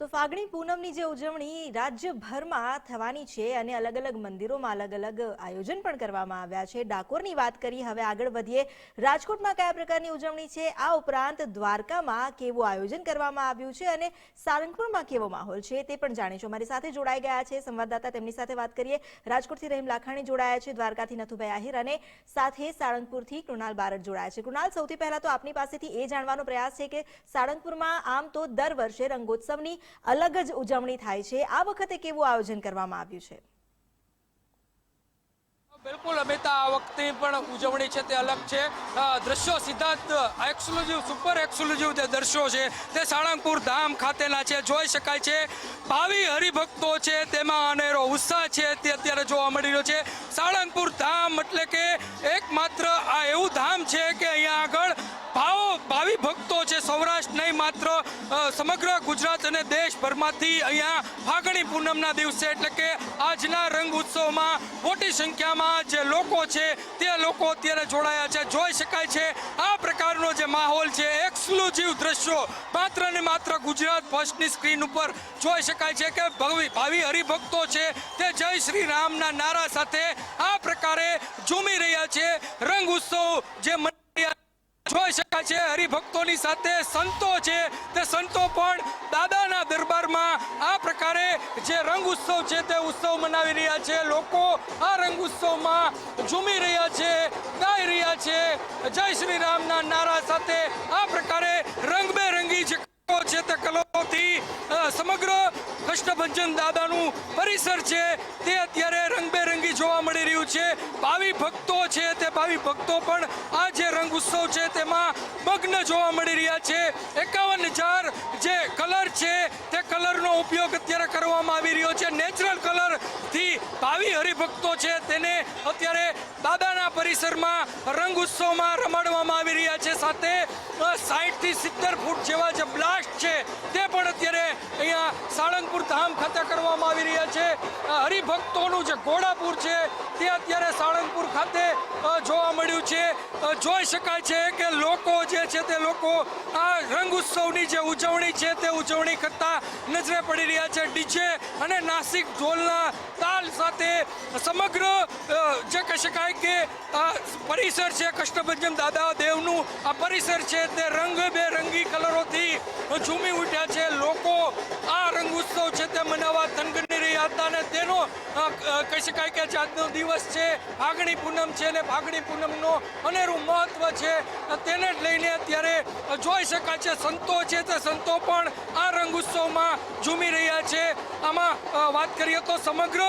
તો ફાગણી પૂનમની જે ઉજવણી રાજ્યભરમાં થવાની છે અને અલગ અલગ મંદિરોમાં અલગ અલગ આયોજન પણ કરવામાં આવ્યા છે. ડાકોરની વાત કરી, હવે આગળ વધીએ. રાજકોટમાં કયા પ્રકારની ઉજવણી છે? આ ઉપરાંત દ્વારકામાં કેવું આયોજન કરવામાં આવ્યું છે અને સારંગપુરમાં કેવો માહોલ છે તે પણ જાણીશું. મારી સાથે જોડાઈ ગયા છે સંવાદદાતા, તેમની સાથે વાત કરીએ. રાજકોટથી રહીમ લાખાણી જોડાયા છે, દ્વારકાથી નથુભાઈ આહિર અને સાથે સાળંગપુરથી કૃણાલ બારડ જોડાયા છે. કૃણાલ, સૌથી પહેલા તો આપની પાસેથી એ જાણવાનો પ્રયાસ છે કે સાળંગપુરમાં આમ તો દર વર્ષે રંગોત્સવની અલગ જ ઉજવણી થાય છે. આ વખતે કેવું આયોજન કરવામાં આવ્યું છે? બિલકુલ અમિતા, આ વખતે પણ ઉજવણી છે તે અલગ છે. દ્રશ્યો સીધા એક્સક્લુઝિવ સુપર એક્સક્લુઝિવ જે દ્રશ્યો છે તે સાળંગપુર ધામ ખાતેના છે. જોઈ શકાય છે, ભાવિ હરિભક્તો છે તેમાં અનેરો ઉત્સાહ છે તે અત્યારે જોવા મળી રહ્યો છે. સાળંગપુર ધામ એટલે કે એકમાત્ર આ એવું ધામ છે કે અહીંયા આગળ ભાવો, ભાવિ ભક્તો સૌરાષ્ટ્ર નહીં, માત્ર સમગ્ર ગુજરાત અને દેશભરમાંથી અહીંયા ફાગણી પૂનમના દિવસે એટલે કે આજના રંગ ઉત્સવમાં મોટી સંખ્યામાં જે લોકો છે, તે લોકો અત્યારે જોડાયા છે, જોઈ શકાય છે. આ પ્રકારનો જે માહોલ છે, એક્સક્લુઝિવ દ્રશ્યો માત્ર ને માત્ર ગુજરાત ફર્સ્ટની સ્ક્રીન ઉપર જોઈ શકાય છે કે ભવિ, ભાવિ હરિભક્તો છે, તે જય શ્રી રામના નારા સાથે આ પ્રકારે ઝૂમી રહ્યા છે. રંગ ઉત્સવ જે રહ્યા જોઈ શકાય છે. હરિભક્તોની સાથે સંતો છે. તે સંતો પણ દાદાના દરબારમાં આ પ્રકારે જે રંગ ઉત્સવ છે તે ઉત્સવ મનાવી રહ્યા છે. લોકો આ રંગ ઉત્સવમાં ઝૂમી રહ્યા છે, ગાઈ રહ્યા છે. જય શ્રી રામના નારા સાથે આ પ્રકારે કૃષ્ણભંજન દાદાનું પરિસર છે, તે અત્યારે રંગબેરંગી જોવા મળી રહ્યું છે. ભાવિ ભક્તો છે તે ભાવિ ભક્તો પણ આ જે રંગ ઉત્સવ છે તેમાં મગ્ન જોવા મળી રહ્યા છે. એકાવન હજાર જે કલર છે, તે કલરનો ઉપયોગ અત્યારે કરવામાં આવી રહ્યો છે. નેચરલ કલરથી ભાવિ હરિભક્તો છે તેને અત્યારે દાદાના પરિસરમાં રંગ ઉત્સવમાં રમાડવામાં આવી રહ્યા છે. સાથે સાઠથી સિત્તેર ફૂટ જેવા જે બ્લાસ્ટ છે, તે પણ અત્યારે અહીંયા સાળંગપુર ધામ ખાતે કરવામાં આવી રહ્યા છે. હરિભક્તોનું જે ઘોડાપુર છે, તે અત્યારે સાળંગપુર ખાતે જોવા મળ્યું છે. જોઈ શકાય છે કે લોકો જે છે તે લોકો આ રંગ ઉત્સવની જે ઉજવણી છે તે ઉજવણી કરતા નજરે પડી રહ્યા છે. ડીજે અને નાસિક ઢોલના તાલ સાથે સમગ્ર જે કહી શકાય કે આ પરિસર છે કષ્ટભંજન દાદા દેવનું. આ પરિસર છે તે રંગબેરંગી કલરોથી ઝૂમી ઉઠ્યા છે. લોકો આ રંગ ઉત્સવ છે તે મનાવવા થનગની રહ્યા હતા અને તેનો કહી શકાય કે આજનો દિવસ છે. ફાગણી પૂનમ છે ને ફાગણી પૂનમનો અનેરું મહત્વ છે. તેને જ લઈને અત્યારે જોઈ શકાય છે સંતો છે તે સંતો પણ આ રંગ ઉત્સવમાં ઝૂમી રહ્યા છે. આમાં વાત કરીએ તો સમગ્ર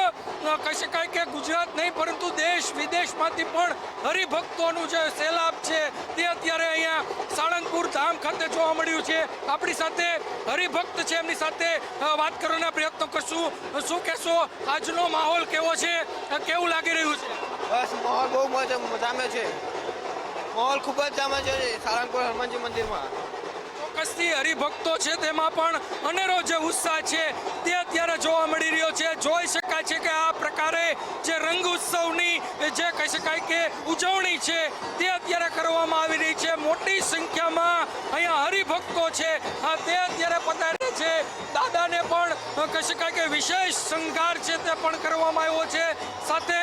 કહી શકાય કે ગુજરાત નહીં, પરંતુ દેશ વિદેશમાંથી પણ હરિભક્તોનું જે સેલાબ છે તે અત્યારે અહીંયા સાળંગપુર ધામ ખાતે જોવા મળ્યું છે. આપણી સાથે હરિભક્ત છે. એમની સાથે વાત કરવાના પ્રયત્નો કરશું. શું કહેશો? આજનો માહોલ કેવો છે? કેવું લાગી રહ્યું છે? બસ માહોલ બહુ મજા જામે છે. માહોલ ખૂબ જ જામે છે સાળંગપુર હનુમાનજી મંદિરમાં. ચોક્કસથી હરિભક્તો છે તેમાં પણ અનેરો જે ઉત્સાહ છે તે અત્યારે જોવા મળી રહ્યો છે. જોઈ શકાય છે કે આ પ્રકારે જે રંગ ઉત્સવની જે કહી શકાય કે ઉજવણી છે, તે અત્યારે કરવામાં આવી રહી છે. મોટી સંખ્યામાં અહીંયા હરિભક્તો છે. આ તે અત્યારે પધારે છે. દાદાને પણ કહી શકાય કે વિશેષ શણગાર છે તે પણ કરવામાં આવ્યો છે. સાથે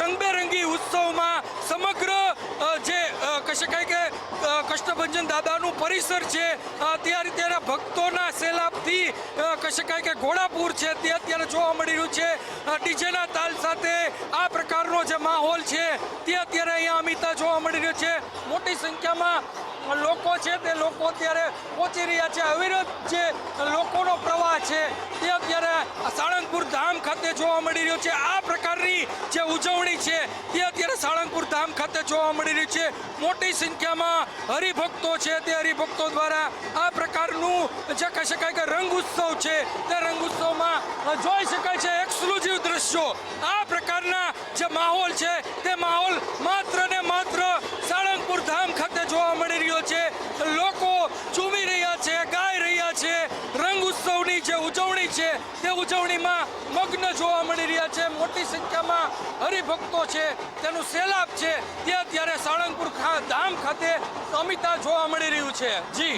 રંગબેરંગી ઉત્સવમાં સમગ્ર જે કહી શકાય કે કષ્ટભંજન દાદાનું પરિસર છે. અત્યારે તે આ રીતે એના ભક્તોના સેલાબથી કહી શકાય કે ઘોડાપુર છે તે અત્યારે જોવા મળી રહ્યું છે. ડીજેના તાલ સાથે આ પ્રકારનો જે માહોલ છે તે અત્યારે અહીંયા અમિતા જોવા મળી રહ્યો છે. મોટી સંખ્યામાં લોકો છે તે લોકો અત્યારે પહોંચી રહ્યા છે. અવિરત જે લોકોનો પ્રવાહ છે તે અત્યારે સાળંગપુર ધામ ખાતે જોવા મળી રહ્યો છે. આ પ્રકારની જે ઉજવણી છે તે અત્યારે ખાતે જોવા મળી રહી છે. મોટી સંખ્યામાં હરિભક્તો છે. તે હરિભક્તો દ્વારા આ પ્રકારનું જે કહી શકાય કે રંગ ઉત્સવ છે, તે રંગ ઉત્સવમાં જોઈ શકાય છે. એક્સક્લુઝિવ દ્રશ્યો. આ તે ઉજવણીમાં મગ્ન જોવા મળી રહ્યા છે. મોટી સંખ્યામાં હરિભક્તો છે. તેનું સેલાબ છે. તે અત્યારે સાળંગપુર ધામ ખાતે અમિતા જોવા મળી રહ્યું છે. જી.